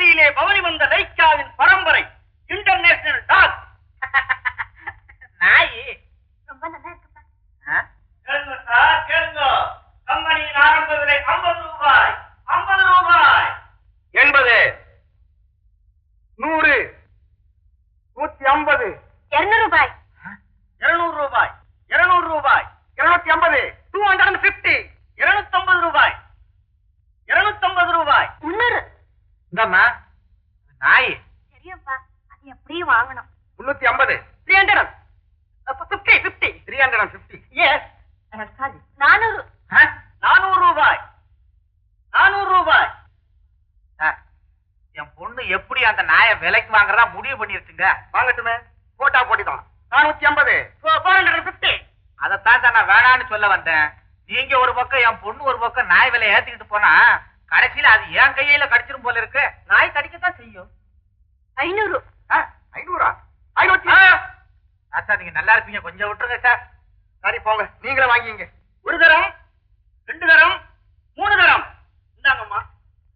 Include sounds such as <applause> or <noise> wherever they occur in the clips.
வீதியிலே பவனி வந்த லைக்காவின் பரம்பரை இன்டர்நேஷனல் டாக் நாய் ரொம்ப நல்லா இருக்குப்பா. கேளுங்க சார் கேளுங்க. கம்பெனியின் ஆரம்ப விலை ஐம்பது ரூபாய் ஐம்பது ரூபாய். எண்பது. நூறு. நூத்தி ஐம்பது. இருநூறு ரூபாய். இருநூறு ரூபாய். இருநூறு ரூபாய். இருநூத்தி ஐம்பது. டூ ஹண்ட்ரட் அண்ட் பிப்டி இருநூத்தம்பது ரூபாய். இருநூத்தம்பது ரூபாய். முன்னூறு இந்தாம்மா. நாய். சரியப்பா அது எப்படியும் வாங்கணும். முன்னூத்தி ஐம்பது. Three hundred fifty fifty three hundred fifty yes நானூறு. நானூறு ரூபாய். நானூறு ரூபாய். சார், என் பொண்ணு எப்படி அந்த நாயை விலைக்கு வாங்குறதா முடிவு பண்ணிருச்சுங்க? வாங்கட்டுமே. போட்டா போட்டிதான். நானூத்தி ஐம்பது. ஃபோர் ஹண்ட்ரட் பிப்டி அதைத்தான் சார் நான் வேணான்னு சொல்ல வந்தேன். நீங்க ஒரு பக்கம் என் பொண்ணு ஒரு பக்கம் நாய் விலை ஏத்திக்கிட்டு போனா கடைசியில அது என் கையில கடிச்சிரும் போல இருக்கு? நாய் கடிக்கத்தான் செய்யும். ஐநூறு. ஐநூறா? ஐநூத்தி. ஆ, சார் நீங்க நல்லா இருப்பீங்க. கொஞ்சம் விட்டுருங்க சார். சரி போங்க. நீங்களே வாங்கிங்க. ஒரு தரம் ரெண்டு தரம் மூணு தரம். இந்தாங்கம்மா.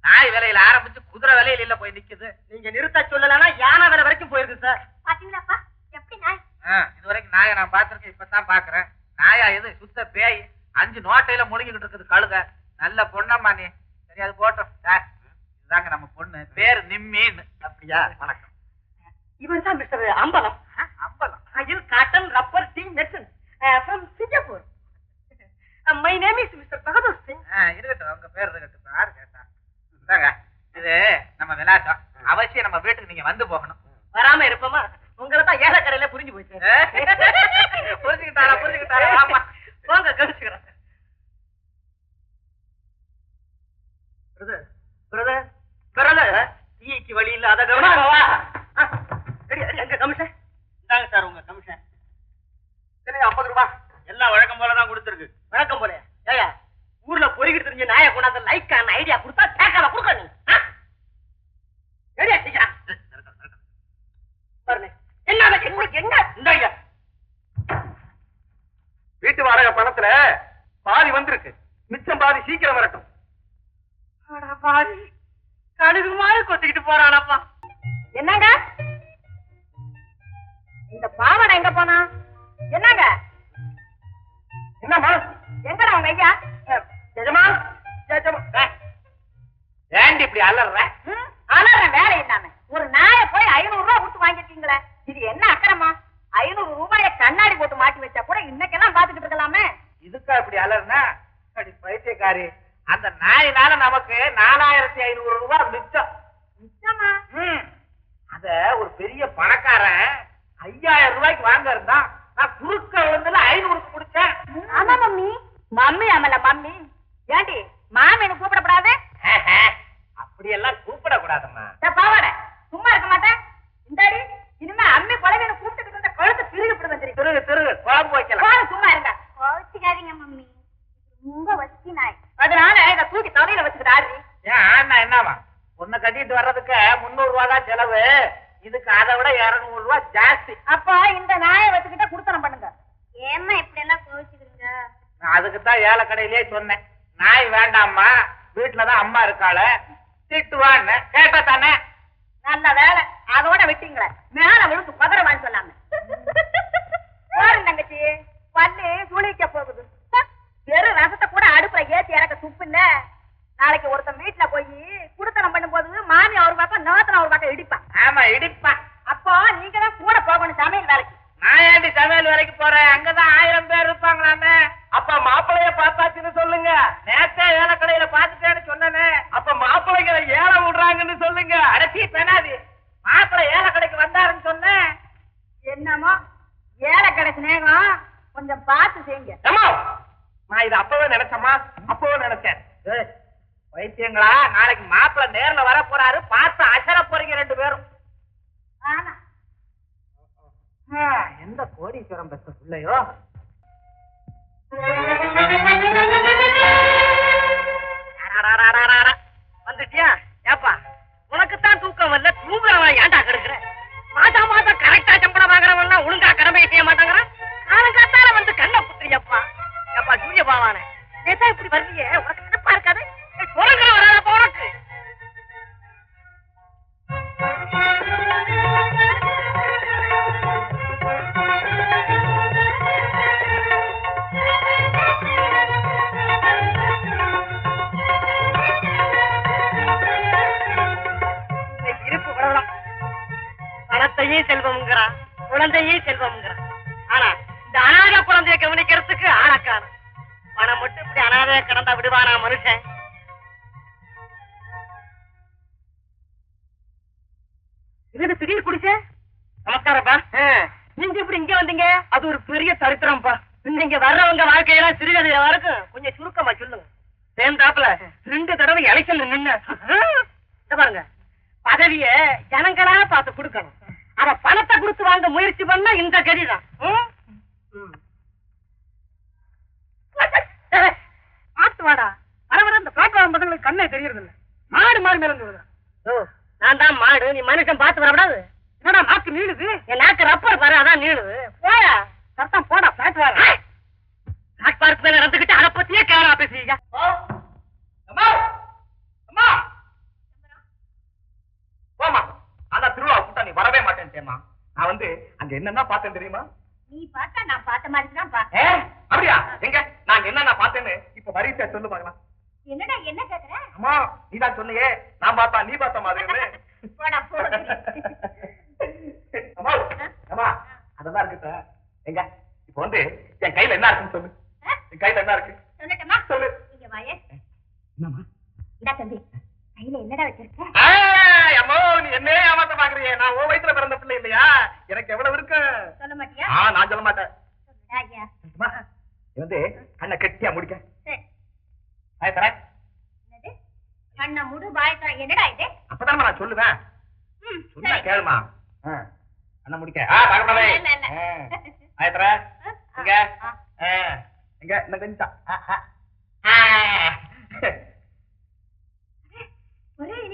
நாய் விலையில ஆரம்பிச்சு குதிரை விலையில இல்ல போய் நிக்குது. நீங்க நிறுத்த சொல்லலன்னா யானை விலை வரைக்கும் போயிருக்கு சார். பாத்தீங்களாப்பா? எப்படி நாய்? இது வரைக்கும் நாயை நான் பார்த்திருக்கேன். இப்பதான் பாக்குறேன் நாயா இது சுத்த பேய். அஞ்சு நோட்டையில முழுங்கிட்டு இருக்குது கழுத. நல்ல பொண்ணம்மா நீ. சரி அது போட்டோம் சார் இதுதாங்க நம்ம பொண்ணு. பேரு நிம்மின்னு அப்படியா? வணக்கம். இவர் தான் mister Ambalam. Ambalam. Akhil cotton rubber tea மெட்டன் from Singapore my name is mister Bahadur Singh இருக்கட்டும். உங்க பேர் இருக்கட்டும். யாரு கேட்டா? இந்தாங்க. இது நம்ம விலாசம் அவசியம் நம்ம வீட்டுக்கு நீங்க வந்து போகணும். வராம இருப்போமா? உங்களை தான் ஏலக்கரையில புரிஞ்சு போச்சு. புரிஞ்சுக்கிட்டாரா புரிஞ்சுக்கிட்டாரா ஆமா போங்க கழிச்சுக்கிறேன் பிரதர் பிரதர் பிரதர் டீக்கு வழி இல்ல அத கவனிக்கவா அடி அடி அங்க கமிஷன் இந்தாங்க சார் உங்க கமிஷன் ஐம்பது ரூபாய் எல்லாம் வழக்கம் போல தான் கொடுத்துருக்கு வழக்கம் போல ஏயா ஊர்ல பொறுக்கிட்டு தெரிஞ்ச நாயை கொண்டாந்து லைக்கான ஐடியா கொடுத்தா கேட்காம கொடுக்க நீ ஆ? ரெடியா சீக்கிரம் பாருங்க என்ன அது? என்ன என்ன இந்தாங்க வீட்டு வாடகை பணத்துல பாதி வந்திருக்கு. மிச்சம் பாதி சீக்கிரம் வரட்டும். கழுகு மாதிரி கொத்திக்கிட்டு போறானப்பா. என்னங்க? இந்த பாவாடை எங்க போனா? என்னங்க? என்னம்மா? எங்கடா உங்க ஐயா? எஜமா எஜமா ஏண்டி இப்படி அலற ம், அலற வேலை இல்லாம ஒரு நாயை போய் ஐநூறு ரூபாய் கொடுத்து வாங்கிருக்கீங்களே இது என்ன அக்கிரமா ஐநூறு ரூபாய கண்ணாடி போட்டு மாட்டி வச்சா கூட இன்னைக்கெல்லாம் பாத்துக்கிட்டு இருக்கலாமே இதுக்கா இப்படி அலறுனா அடி பைத்தியக்காரி அந்த நாயினால நமக்கு நாலாயிரத்தி ஐநூறு ரூபாய் மிச்சம் நிச்சயமா ம். அத ஒரு பெரிய பணக்காரன் ஐயாயிரம் ரூபாய்க்கு வாங்க இருந்தான் நான் குறுக்க விழுந்துல ஐநூறுக்கு முடிச்சேன் ஆமா மம்மி மம்மி ஆமல மம்மி. ஏண்டி மாமேனு கூப்பிடப்படாது அப்படியெல்லாம் கூப்பிடக்கூடாதம்மா. பாவாடை. சும்மா இருக்க மாட்டேன். இந்தாடி இனிமே அம்மி குழந்தைன்னு கூப்பிட்டு இருந்த கழுத்து திருகி விட்டு வந்துருக்கு திருகு திருகு. குழம்பு வைக்கலாம். சும்மா இருங்க. கோச்சிக்காதீங்க மம்மி. ரொம்ப வச்சு நாய். அதனால இத தூக்கி தலையில வச்சுக்கிட்டு ஆடுறி. ஏன் ஆனா என்னவா? உன்னை கட்டிட்டு வர்றதுக்கு முந்நூறு ரூபா தான் செலவு. இதுக்கு அதை விட இருநூறு ரூபாய் ஜாஸ்தி. அப்ப இந்த நாயை வச்சுக்கிட்ட குடுத்தனம் பண்ணுங்க. ஏமா இப்படி எல்லாம் நான் அதுக்கு தான் ஏழை கடையிலேயே சொன்னேன். நாய் வேண்டாம்மா வீட்டுலதான் அம்மா இருக்காள திட்டுவான்னு. கேட்டா தானே? நல்ல வேலை. அதோட விட்டீங்களே. மேல விழுந்து வாங்கி சொல்லாம போறேன் தங்கச்சி பல்லு சுழிக்க போகுது வெறும் ரசத்தை கூட அடுப்புல ஏத்தி இறக்க துப்பு இல்ல நாளைக்கு ஒருத்தன் வீட்டுல போய் குடுத்தனம் பண்ணும்போது மாமி அவர் பக்கம் நேத்தன அவர் பக்கம் இடிப்பான் ஆமா இடிப்பா அப்போ நீங்க தான் கூட போகணும் சமையல் வேலைக்கு நான் ஏண்டி சமையல் வரைக்கும் போறேன் அங்கதான் ஆயிரம் பேர் இருப்பாங்களாமே அப்ப மாப்பிளைய பார்த்தாச்சுன்னு சொல்லுங்க நேத்தே ஏழை கடையில பாத்துட்டேன்னு சொன்னனே. அப்ப மாப்பிள்ளைகளை ஏழை விடுறாங்கன்னு சொல்லுங்க. அடச்சி பெணாதி மாப்பிள்ளை ஏழை கடைக்கு வந்தாருன்னு சொன்னேன் என்னமோ? ஏழை கடை சிநேகம். கொஞ்சம் பார்த்து செய்யுங்க. நான் இது அப்பவே நினைச்சேம்மா. அப்பவே நினைச்சேன். வைத்தியங்களா நாளைக்கு மாப்பிள்ளை நேர்ல வர போறாரு. பார்த்து அசர போறீங்க ரெண்டு பேரும். எந்த கோடீஸ்வரம் பெற்ற பிள்ளையோ? வந்துட்டியா? ஏப்பா உனக்குத்தான் தூக்கம் வரல தூங்குறவன் ஏன்டா கெடுக்கிற? மாதா மாதம் கரெக்டா சம்பளம் வாங்குறவன் ஒழுங்கா கடமை சொத்தையும் செல்வம்ங்கிறான் குழந்தையும் செல்வம்ங்கிறான் ஆனா இந்த அனாதை குழந்தைய கவனிக்கிறதுக்கு ஆளக்கான பணம் மட்டும் இப்படி அனாதைய கடந்தா விடுவானா மனுஷன்? இது திடீர் குடிச்ச? நமஸ்காரப்பா நீங்க இப்படி இங்க வந்தீங்க? அது ஒரு பெரிய சரித்திரம்ப்பா நீங்க வர்றவங்க வாழ்க்கையெல்லாம் சிறுகதை வரைக்கும் கொஞ்சம் சுருக்கமா சொல்லுங்க. சேர்ந்தாப்புல ரெண்டு தடவை எலெக்ஷன் நின்னு பாருங்க. பதவிய ஜனங்களா பார்த்து கொடுக்கணும். அத பணத்தை கொடுத்து வாங்க முயற்சி பண்ணா இந்த கதிதான். பார்த்து வாடா. வர வர இந்த பிளாட்ஃபார்ம் பசங்களுக்கு கண்ணே தெரியறது இல்ல மாடு மாடு மேல இருந்து ஓ நான் தான் மாடு நீ மனுஷன் பார்த்து வரக்கூடாது என்னடா நாக்கு நீளுது? என் நாக்கு ரப்பர் பாரு அதான் நீளுது. போயா சத்தம் போடா பிளாட்ஃபார்ம். பிளாட்ஃபார்ம் மேல நடந்துக்கிட்டு அதை பத்தியே கேரா பேசுறீங்க அம்மா அம்மா போமா அதான் திருவிழா கூட்டா நீ மாட்டேன்ட்டேம்மா நான் வந்து அங்க என்னென்ன பார்த்தேன் தெரியுமா? நீ பார்த்தா நான் பார்த்த மாதிரி தான் பா. ஏ அப்படியா? எங்க? நான் என்னென்ன பார்த்தேன்னு இப்ப வரிசை சொல்லு பார்க்கலாம். என்னடா என்ன கேக்குற? அம்மா நீ தான் சொன்னியே. நான் பார்த்தா நீ பார்த்த மாதிரின்னு. <laughs> போடா போடு. அம்மா அம்மா அதெல்லாம் இருக்கு எங்க? இப்ப வந்து என் கையில என்ன இருக்குன்னு சொல்லு. என் கையில என்ன இருக்கு? சொல்லட்டுமா? சொல்லு. இங்க வாயே. என்னம்மா? இந்தா தம்பி கையில என்னடா வச்சிருக்க? அம்மா நீ என்ன ஏமாத்த பாக்குறியே? நான் உன் வயித்துல பிறந்த பிள்ளை இல்லையா? எனக்கு எவ்வளவு இருக்கு? சொல்ல மாட்டியா? ஆ நான் சொல்ல மாட்டேன். சொல்லுடா ஐயா. அம்மா, இது வந்து கண்ணை கெட்டியா முடிக்க. சரி. ஆய் தரேன் என்னது? கண்ணை முடு பாயத்தா என்னடா இது? அப்பதான் நான் சொல்லுவேன். சொன்னா. கேளுமா. ஆ, கண்ணை முடிக்க. ஆ பார்க்கக்கூடாது இல்ல, இல்ல. ஆய் தரேன் ஆ,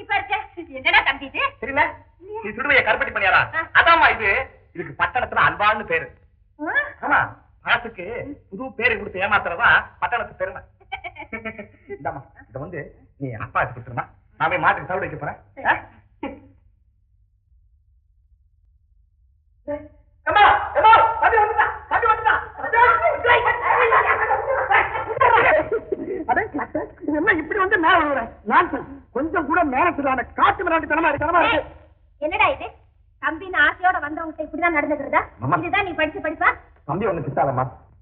இனிப்பா இருக்க என்னடா தம்பி இது? தெரியல நீ சுடுவைய கருப்பட்டி பண்ணியாரா. அதாம்மா இது. இதுக்கு பட்டணத்துல அல்வான்னு பேரு? ஆமா மனசுக்கு புது பேரு கொடுத்து ஏமாத்துறதா பட்டணத்து பெருமை. <laughs> இந்தாம்மா இத வந்து நீ அப்பா கொடுத்துருமா. நான் போய் மாட்டுக்கு சாப்பிட வைக்க போறேன்? அம்மா, அம்மா, வந்துட்டான். அடே, என்ன இப்படி வந்து மேல விழுற நான்சென்ஸ். காட்டு மிராண்டித்தனமா இருக்கு. என்னடா இது? தம்பின்னு ஆசையோட வந்தவங்க இப்படிதான் நடந்துக்கிறதா. இதுதான் நீ படிச்சு படிப்பா? தம்பி ஒண்ணு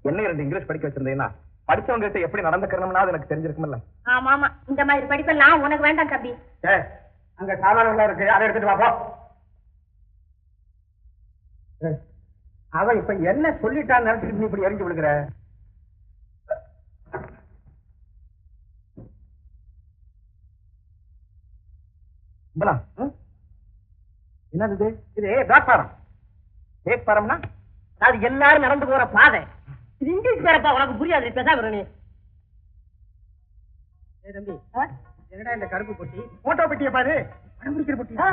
என்ன ரெண்டு இங்கிலீஷ் படிக்க வச்சிருந்தீங்கன்னா படிச்சவங்க கிட்ட எப்படி நடந்துக்கணும்னா அது எனக்கு தெரிஞ்சிருக்கும்ல. ஆமா ஆமா. இந்த மாதிரி படிப்பெல்லாம் உனக்கு வேண்டாம் தம்பி. அங்க சாதாரண இருக்கு. அதை எடுத்துட்டு வா போ. ஏய், அவ இப்ப என்ன சொல்லிட்டான்னு நினைச்சிட்டு நீ இப்படி எரிஞ்சு விழுகிற? என்னது இது? பிளாட்ஃபாரம் பிளாட்ஃபாரம்னா அது எல்லாரும் நடந்து போற பாதை. இது இங்கிலீஷ் பேரப்பா உனக்கு புரியாது பேசாம நீ ஏய் தம்பி என்னடா இந்த கருப்பு பொட்டி? போட்டோ பெட்டியை பாரு. படம் பிடிக்கிற பொட்டியா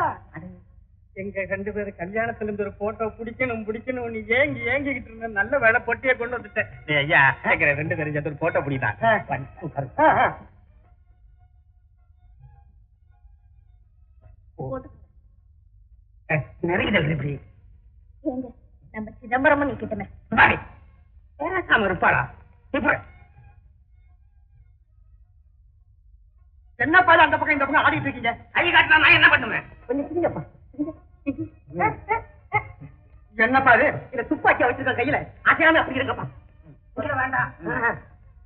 எங்க ரெண்டு பேரும் கல்யாணத்துல இருந்து ஒரு போட்டோ பிடிக்கணும் பிடிக்கணும் நீ ஏங்கி ஏங்கிக்கிட்டு இருந்த நல்ல வேலை பொட்டியை கொண்டு வந்துட்டேன். ஐயா கேக்குற ரெண்டு பேரும் ஒரு போட்டோ பிடிதான். நெருங்கிதல் இப்படி. நம்ம சிதம்பரமும் இப்ப அந்த பக்கம் இந்த பக்கம் ஆடிட்டு இருக்கீங்க? கை காட்டினா நான் என்ன பண்ணுவேன்? கொஞ்சம் சிரிங்கப்பா என்னப்பா இது? இல்ல துப்பாக்கியா வச்சிருக்க கையில? அசையாம அப்படி இருக்கப்பா. சொல்ல வேண்டாம்.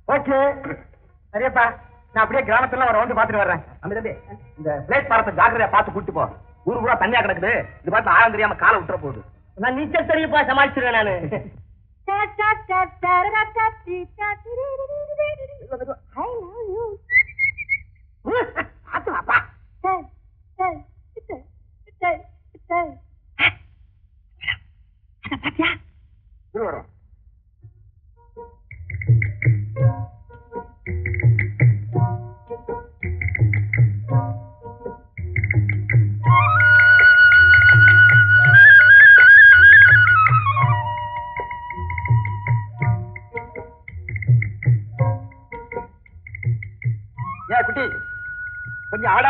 ஓகே. சரியப்பா. நான் அப்படியே கிராமத்துல ஒரு ரவுண்டு பாத்துட்டு வர்றேன். அம்பி தம்பி இந்த பிளேட் பாரத்தை ஜாக்கிரதையா பார்த்து கூட்டு போ. ஊரு பூரா தண்ணியா கிடக்குது. இது பார்த்து ஆழம் தெரியாம காலை விட்டுற போகுது. நான் நீச்சல் தெரியுப்பா சமாளிச்சிருவேன் நானு. <laughs> இரு <laughs> வரும்.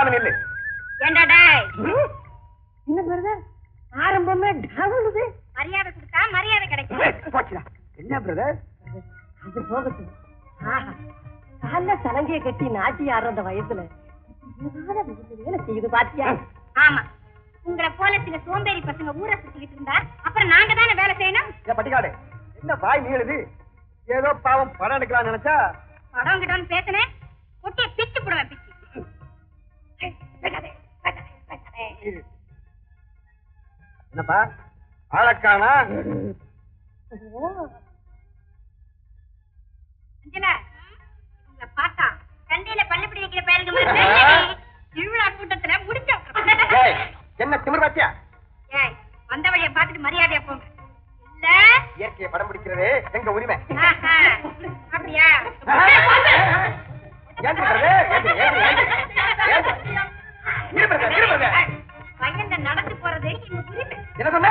ஆடாம நில்லு ஏண்டா டேய்? என்ன வருது ஆரம்பமே டவுனுது. மரியாதை கொடுத்தா மரியாதை கிடைக்கும். போச்சுடா. என்ன பிரதர்? அது போகட்டும். ஆஹா கால சலங்கைய கட்டி நாட்டி ஆடுற அந்த வயசுல வேலை செய்யுது பாத்தியா? ஆமா. உங்களை போல சில சோம்பேறி பசங்க ஊரை சுத்திக்கிட்டு இருந்தா அப்புறம் நாங்க தானே வேலை செய்யணும்? பட்டிக்காடு என்ன வாய் நீளுது? ஏதோ பாவம் படம் எடுக்கலாம்னு நினைச்சா? படம் கிட்டன்னு பேசுனேன். பிச்சு போடுவேன் பிச்சு. என்னப்பா? ஆளக்கானா பார்த்தா சண்டையில பள்ளிப்படி வைக்கிற பயலுக்கு மாதிரி திருவிழா கூட்டத்துல முடிச்சோம் என்ன திமிர் பாத்தியா? ஏய் வந்த வழியை பார்த்துட்டு மரியாதையா போங்க. இல்ல. இயற்கையை படம் பிடிக்கிறது எங்க உரிமை? அப்படியா? நடந்து போறது என்ன சொன்ன?